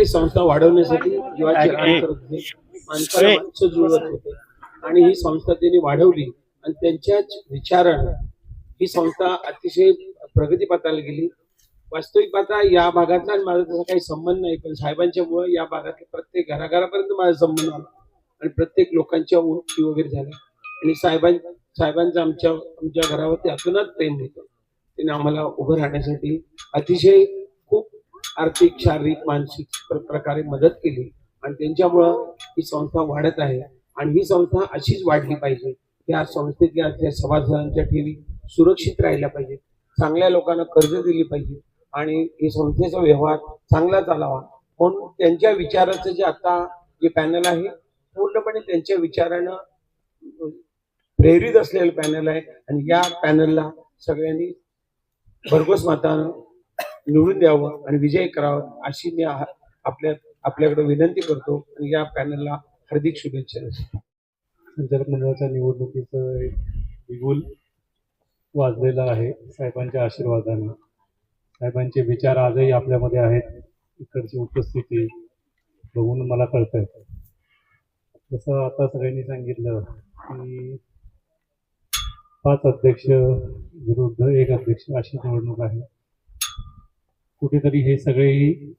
ही संस्था वाढवण्यासाठी जीवाची रान करत होते माणसं जुळवत होते आणि ही संस्था त्यांनी वाढवली आणि त्यांच्याच विचारानं ही संस्था अतिशय प्रगतीपथाला गेली. वास्तविक पाहता या आणि माझा तसा काही संबंध नाही पण साहेबांच्या मुळे या भागातल्या प्रत्येक घराघरापर्यंत माझा संबंध आला आणि प्रत्येक लोकांच्या ओळखी वगैरे झाल्या. आणि साहेबां साहेबांचं आमच्या आमच्या घरावरती अतुनात प्रेम होतं. त्यांनी आम्हाला उभं राहण्यासाठी अतिशय आर्थिक शारीरिक मानसिक प्रकारे मदत केली आणि त्यांच्यामुळं ही संस्था वाढत आहे. आणि ही संस्था अशीच वाढली पाहिजे. या संस्थेतल्या त्या सभासदांच्या ठेवी सुरक्षित राहिल्या पाहिजेत. चांगल्या लोकांना कर्ज दिली पाहिजे आणि ही संस्थेचा व्यवहार चांगला चालावा. म्हणून त्यांच्या विचाराचं जे आता जे पॅनल आहे पूर्णपणे त्यांच्या विचारानं प्रेरित असलेलं पॅनल आहे. आणि या पॅनलला सगळ्यांनी भरघोस मतानं निवडून द्यावं आणि विजय करावा अशी मी आपल्या आपल्याकडे विनंती करतो. आणि या पॅनलला हार्दिक शुभेच्छा संचालक मंडळाच्या निवडणुकीचं एक बिगुल वाजलेलं आहे साहेबांच्या आशीर्वादाने. साहेबांचे विचार आजही आपल्यामध्ये आहेत. इकडची उपस्थिती बघून मला कळतंय. जसं आता सगळ्यांनी सांगितलं की पाच अध्यक्ष विरुद्ध एक अध्यक्ष अशी निवडणूक आहे. कुठेतरी हे सगळेही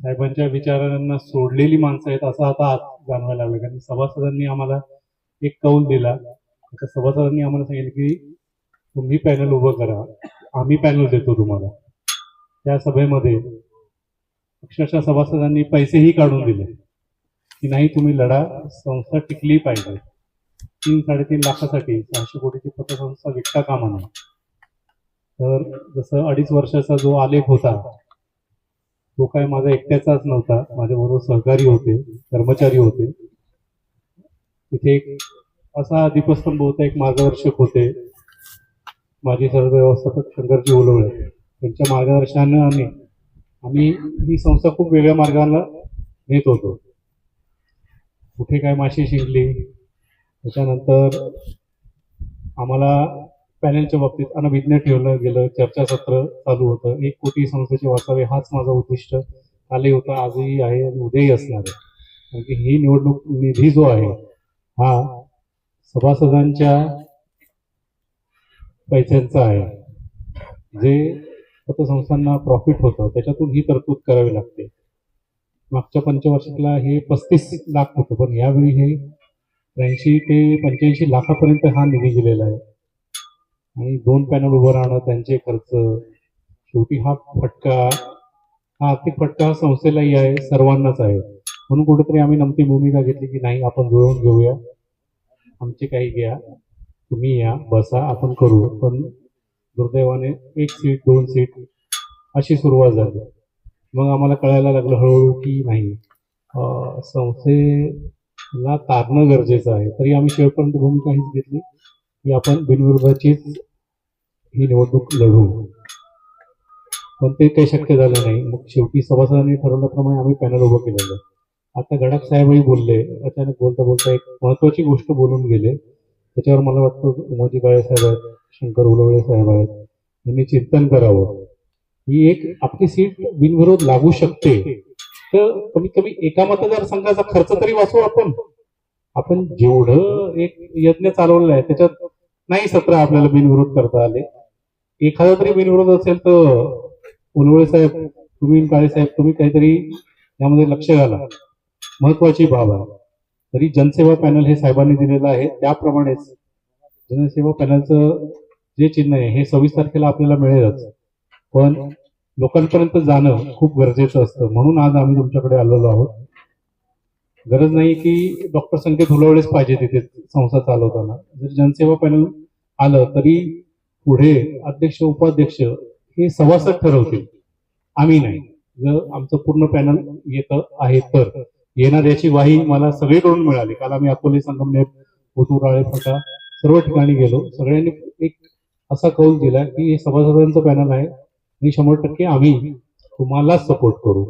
साहेबांच्या विचारांना सोडलेली माणसं आहेत असं आता आज जाणवायला लागलं कारण सभासदांनी आम्हाला एक कौल दिला. त्या सभासदांनी आम्हाला सांगितलं की तुम्ही पॅनल उभं करा. आम्ही पॅनल देतो तुम्हाला. त्या सभेमध्ये अक्षरशः सभासदांनी पैसेही काढून दिले. की नाही तुम्ही लढा संस्था टिकली पाहिजे. तीन साडेतीन लाखासाठी सहाशे कोटीची पतसंस्था विकता कामा नये. तर जसं अडीच वर्षाचा जो आलेख होता तो काय माझा एकट्याचाच नव्हता. माझ्याबरोबर सहकारी होते कर्मचारी होते. तिथे एक असा दीपस्तंभ होता एक मार्गदर्शक होते. माझे सर्व व्यवस्थापक शंकरजी ओलवळे. त्यांच्या मार्गदर्शनाने आम्ही आम्ही ही संस्था खूप वेगळ्या मार्गाला नेत होतो. कुठे काय माशी शिंकली त्याच्यानंतर आम्हाला पॅनेलच्या बाबतीत अनभिज्ञ ठेवलं गेलं चर्चासत्र चालू होतं. एक कोटी संस्थेचे वाचावे हाच माझा उद्दिष्ट. आले होता आजही आहे आणि उद्याही असणार आहे. कारण की ही निवडणूक निधी जो आहे हा सभासदांच्या पैशांचा आहे. जे पतसंस्थांना प्रॉफिट होतं त्याच्यातून ही तरतूद करावी लागते. मागच्या पंचवार्षिकला हे पस्तीस लाख होतं पण यावेळी हे त्र्याऐंशी ते पंच्याऐंशी लाखापर्यंत हा निधी गेलेला आहे. आणि दोन पॅनल उभं राहणं त्यांचे खर्च. शेवटी हा फटका हा आर्थिक फटका संस्थेलाही आहे सर्वांनाच आहे. म्हणून कुठेतरी आम्ही नमती भूमिका घेतली की नाही आपण जुळवून घेऊया. आमचे काही घ्या तुम्ही या बसा आपण करू. पण दुर्दैवाने एक सीट दोन सीट अशी सुरुवात झाली. मग आम्हाला कळायला लागलं हळूहळू की नाही. संस्थेला तारणं गरजेचं आहे. तरी आम्ही शेवटपर्यंत भूमिका हीच घेतली की आपण बिनविरोधाचीच ही निवडणूक लढू. पण ते काही शक्य झालं नाही. मग शेवटी सभासदांनी ठरवल्याप्रमाणे आम्ही पॅनल उभं केलेलं. आता गडाख साहेबही बोलले. अचानक बोलता बोलता एक महत्वाची गोष्ट बोलून गेले. त्याच्यावर मला वाटतं उमाजी काळे साहेब आहेत शंकर उलवळे साहेब आहेत. यांनी चिंतन करावं. ही एक आपली सीट बिनविरोध लागू शकते. तर कमीत कमी एका मतदारसंघाचा खर्च तरी वाचवू आपण. आपण जेवढं एक यज्ञ चालवलेला आहे त्याच्यात नाही सत्र आपल्याला बिनविरोध करता आले. एखादा तरी बिनविरोध असेल तर उलवळे साहेब तुम्ही काळे साहेब तुम्ही काहीतरी यामध्ये लक्ष घाला. महत्वाची बाब आहे. तरी जनसेवा पॅनल हे साहेबांनी दिलेलं आहे. त्याप्रमाणेच जनसेवा पॅनलचं जे चिन्ह आहे हे सव्वीस तारखेला आपल्याला मिळेलच. पण लोकांपर्यंत जाणं खूप गरजेचं असतं. म्हणून आज आम्ही तुमच्याकडे आलेलो आहोत. गरज नाही की डॉक्टर संकेत हुलवळेच पाहिजे तिथे संस्था चालवताना. जर जनसेवा पॅनल आलं तरी पुढे अध्यक्ष उपाध्यक्ष हे सभासद ठरवतील. आम्ही नाही. जर आमचं पूर्ण पॅनल येत आहे तर. येणार याची वाही मला सगळीकडून मिळाली. काल आम्ही अकोले संगमनेर ओतूर फाटा सर्व ठिकाणी गेलो. सगळ्यांनी एक असा कौल दिला की हे सभासदांचं पॅनल आहे आणि शंभर टक्के आम्ही तुम्हाला सपोर्ट करू.